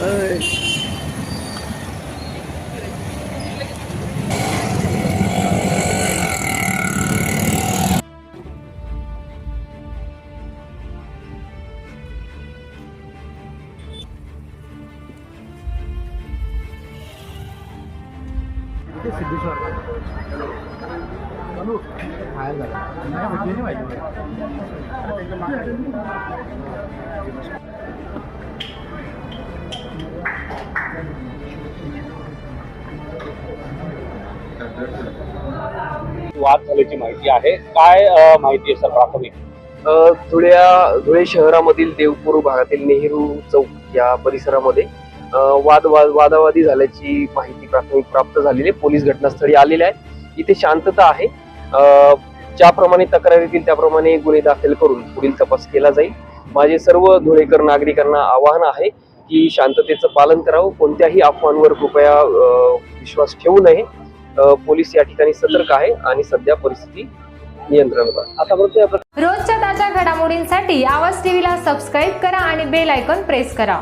ơi Siddheshwar चालू खायला नाही म्हणजे नाही पाहिजे वाद झाल्याची माहिती आहे. काय माहिती आहे सर? प्राथमिक धुळ्या धुळे शहरामधील देवपूर भागातील नेहरू चौक या परिसरामध्ये वाद वाद वादावादी झाल्याची माहिती प्राथमिक प्राप्त झालेली आहे. पोलीस घटनास्थळी आलेले आहे इथे शांतता आहे. ज्याप्रमाणे तक्रार येतील त्याप्रमाणे गुन्हे दाखल करून पुढील तपास केला जाईल. माझे सर्व धुळेकर नागरिकांना आवाहन आहे की शांततेचं पालन करावं. कोणत्याही अफवांवर कृपया विश्वास ठेवू नये. पोलीस या ठिकाणी सतर्क आहे आणि सध्या परिस्थिती नियंत्रणात आतापर्यंत रोजच्या ताज्या घडामोडींसाठी आवाज टीव्हीला सबस्क्राईब करा आणि बेल आयकॉन प्रेस करा.